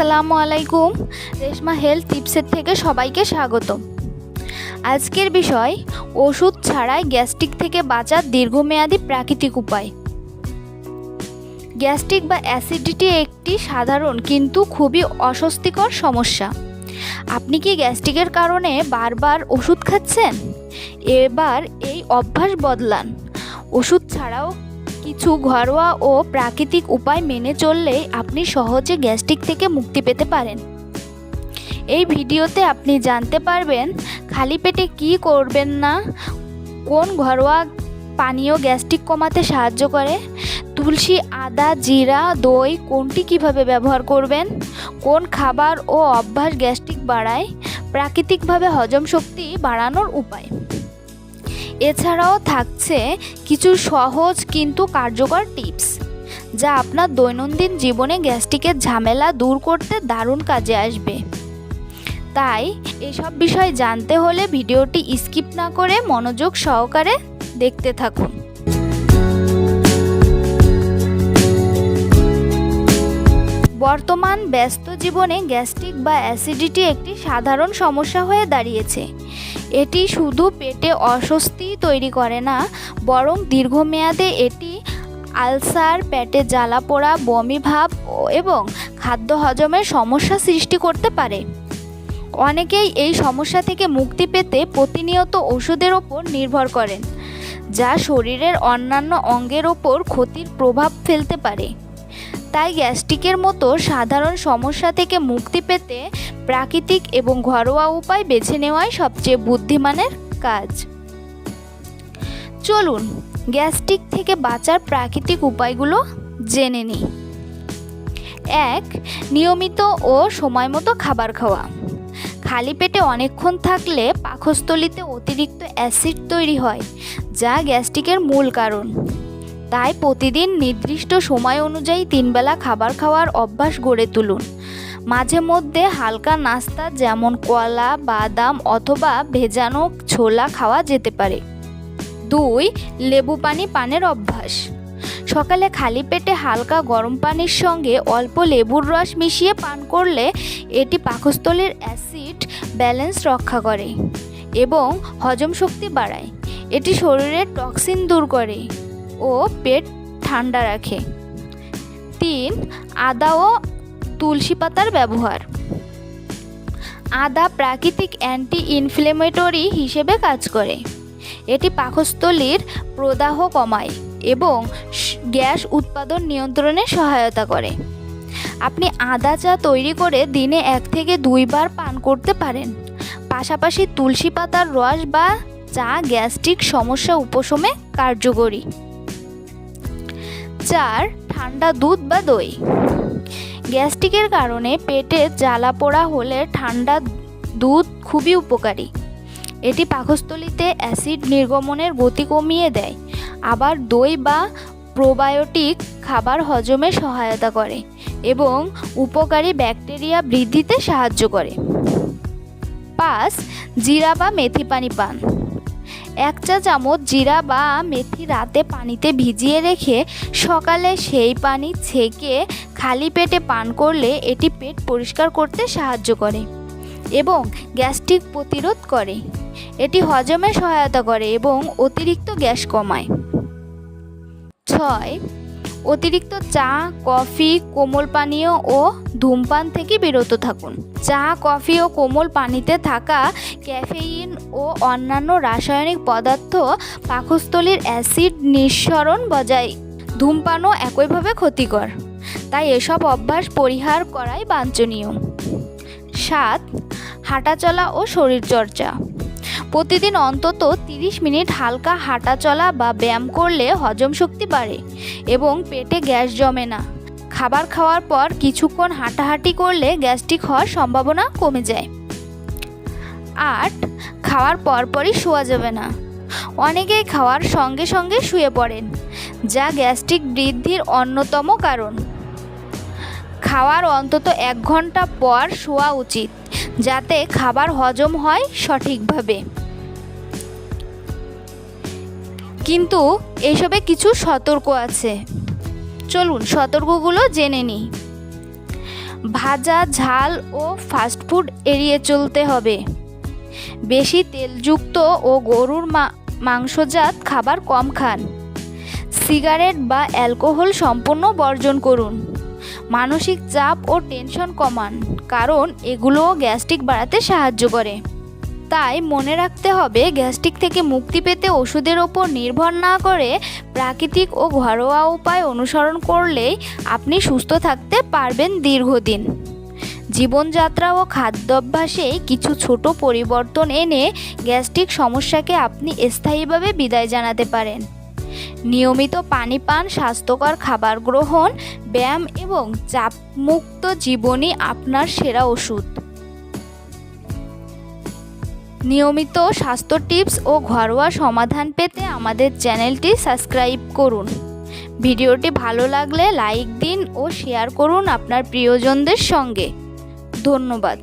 আসসালামু আলাইকুম। রেশমা হেলথ টিপসের থেকে সবাইকে স্বাগত। আজকের বিষয়, ওষুধ ছাড়াই গ্যাস্ট্রিক থেকে বাঁচার দীর্ঘমেয়াদী প্রাকৃতিক উপায়। গ্যাস্ট্রিক বা অ্যাসিডিটি একটি সাধারণ কিন্তু খুবই অস্বস্তিকর সমস্যা। আপনি কি গ্যাস্ট্রিকের কারণে বারবার ওষুধ খাচ্ছেন? এবার এই অভ্যাস বদলান। ওষুধ ছাড়াও কিছু ঘরোয়া ও প্রাকৃতিক উপায় মেনে চললে আপনি সহজে গ্যাস্ট্রিক থেকে মুক্তি পেতে পারেন। এই ভিডিওতে আপনি জানতে পারবেন, খালি পেটে কি করবেন না, কোন ঘরোয়া পানীয় গ্যাস্ট্রিক কমাতে সাহায্য করে, তুলসী, আদা, জিরা, দই কোনটি কীভাবে ব্যবহার করবেন, কোন খাবার ও অভ্যাস গ্যাস্ট্রিক বাড়ায়, প্রাকৃতিকভাবে হজম শক্তি বাড়ানোর উপায়। এছাড়াও থাকছে কিছু সহজ কিন্তু কার্যকর টিপস, যা আপনার দৈনন্দিন জীবনে গ্যাস্ট্রিকের ঝামেলা দূর করতে দারুণ কাজে আসবে। তাই এসব বিষয় জানতে হলে ভিডিওটি স্কিপ না করে মনোযোগ সহকারে দেখতে থাকুন। বর্তমান ব্যস্ত জীবনে গ্যাস্ট্রিক বা অ্যাসিডিটি একটি সাধারণ সমস্যা হয়ে দাঁড়িয়েছে। এটি শুধু পেটে অস্বস্তি তৈরি করে না, বরং দীর্ঘমেয়াদে এটি আলসার, পেটে জ্বালা পোড়া, বমি ভাব এবং খাদ্য হজমের সমস্যা সৃষ্টি করতে পারে। অনেকেই এই সমস্যা থেকে মুক্তি পেতে প্রতিনিয়ত ওষুধের ওপর নির্ভর করেন, যা শরীরের অন্যান্য অঙ্গের ওপর ক্ষতির প্রভাব ফেলতে পারে। তাই গ্যাস্ট্রিকের মতো সাধারণ সমস্যা থেকে মুক্তি পেতে প্রাকৃতিক এবং ঘরোয়া উপায় বেছে নেওয়াই সবচেয়ে বুদ্ধিমানের কাজ। চলুন গ্যাস্ট্রিক থেকে বাঁচার প্রাকৃতিক উপায়গুলো জেনে নিই। এক, নিয়মিত ও সময় মতো খাবার খাওয়া। খালি পেটে অনেকক্ষণ থাকলে পাকস্থলিতে অতিরিক্ত অ্যাসিড তৈরি হয়, যা গ্যাস্ট্রিকের মূল কারণ। তাই প্রতিদিন নির্দিষ্ট সময় অনুযায়ী তিনবেলা খাবার খাওয়ার অভ্যাস গড়ে তুলুন। মাঝে মধ্যে হালকা নাস্তা যেমন কলা, বাদাম অথবা ভেজানো ছোলা খাওয়া যেতে পারে। দুই, লেবু পানি পানের অভ্যাস। সকালে খালি পেটে হালকা গরম পানির সঙ্গে অল্প লেবুর রস মিশিয়ে পান করলে এটি পাকস্থলীর অ্যাসিড ব্যালেন্স রক্ষা করে এবং হজম শক্তি বাড়ায়। এটি শরীরের টক্সিন দূর করে ও পেট ঠান্ডা রাখে। তিন, আদা ও তুলসী পাতার ব্যবহার। আদা প্রাকৃতিক অ্যান্টি ইনফ্লেমেটরি হিসেবে কাজ করে। এটি পাকস্থলীর প্রদাহ কমায় এবং গ্যাস উৎপাদন নিয়ন্ত্রণে সহায়তা করে। আপনি আদা চা তৈরি করে দিনে এক থেকে দুইবার পান করতে পারেন। পাশাপাশি তুলসী পাতার রস বা চা গ্যাস্ট্রিক সমস্যা উপশমে কার্যকরী। চার, ঠান্ডা দুধ বা দই। গ্যাস্ট্রিকের কারণে পেটে জ্বালা পোড়া হলে ঠান্ডা দুধ খুবই উপকারী। এটি পাকস্থলীতে অ্যাসিড নির্গমনের গতি কমিয়ে দেয়। আবার দই বা প্রোবায়োটিক খাবার হজমে সহায়তা করে এবং উপকারী ব্যাকটেরিয়া বৃদ্ধিতে সাহায্য করে। পাঁচ, জিরা বা মেথি পানি পান। এক চা চামচ জিরা বা মেথি রাতে পানিতে ভিজিয়ে রেখে সকালে সেই পানি ছেঁকে খালি পেটে পান করলে এটি পেট পরিষ্কার করতে সাহায্য করে এবং গ্যাস্ট্রিক প্রতিরোধ করে। এটি হজমে সহায়তা করে এবং অতিরিক্ত গ্যাস কমায়। ছয় অতিরিক্ত চা, কফি, কোমল পানীয় ও ধূমপান থেকে বিরত থাকুন। চা, কফি ও কোমল পানিতে থাকা ক্যাফেইন ও অন্যান্য রাসায়নিক পদার্থ পাকস্থলীর অ্যাসিড নিঃসরণ বজায়। ধূমপানও একইভাবে ক্ষতিকর। তাই এসব অভ্যাস পরিহার করাই বাঞ্ছনীয়। সাত, হাঁটাচলা ও শরীরচর্চা। প্রতিদিন অন্তত 30 মিনিট হালকা হাঁটা চলা বা ব্যায়াম করলে হজম শক্তি বাড়ে এবং পেটে গ্যাস জমে না। খাবার খাওয়ার পর কিছুক্ষণ হাঁটাহাঁটি করলে গ্যাস্ট্রিক হওয়ার সম্ভাবনা কমে যায়। আট, খাওয়ার পরপরই শোয়া যাবে না। অনেকেই খাওয়ার সঙ্গে সঙ্গে শুয়ে পড়েন, যা গ্যাস্ট্রিক বৃদ্ধির অন্যতম কারণ। খাওয়ার অন্তত এক ঘণ্টা পর শোয়া উচিত, যাতে খাবার হজম হয় সঠিকভাবে। কিন্তু এসবে কিছু সতর্ক আছে। চলুন সতর্কগুলো জেনে নিই। ভাজা ঝাল ও ফাস্টফুড এড়িয়ে চলতে হবে। বেশি তেলযুক্ত ও গরুর মাংসজাত খাবার কম খান। সিগারেট বা অ্যালকোহল সম্পূর্ণ বর্জন করুন। মানসিক চাপ ও টেনশন কমান, কারণ এগুলোও গ্যাস্ট্রিক বাড়াতে সাহায্য করে। তাই মনে রাখতে হবে গ্যাস্ট্রিক থেকে মুক্তি পেতে ওষুধের ওপর নির্ভর না করে প্রাকৃতিক ও ঘরোয়া উপায় অনুসরণ করলেই আপনি সুস্থ থাকতে পারবেন দীর্ঘদিন। জীবনযাত্রা ও খাদ্যাভ্যাসে কিছু ছোট পরিবর্তন এনে গ্যাস্ট্রিক সমস্যাকে আপনি স্থায়ীভাবে বিদায় জানাতে পারেন। নিয়মিত পানি পান, স্বাস্থ্যকর খাবার গ্রহণ, ব্যায়াম এবং চাপমুক্ত জীবনই আপনার সেরা ওষুধ। নিয়মিত স্বাস্থ্য টিপস ও ঘরোয়া সমাধান পেতে আমাদের চ্যানেলটি সাবস্ক্রাইব করুন। ভিডিওটি ভালো লাগলে লাইক দিন ও শেয়ার করুন আপনার প্রিয়জনদের সঙ্গে। ধন্যবাদ।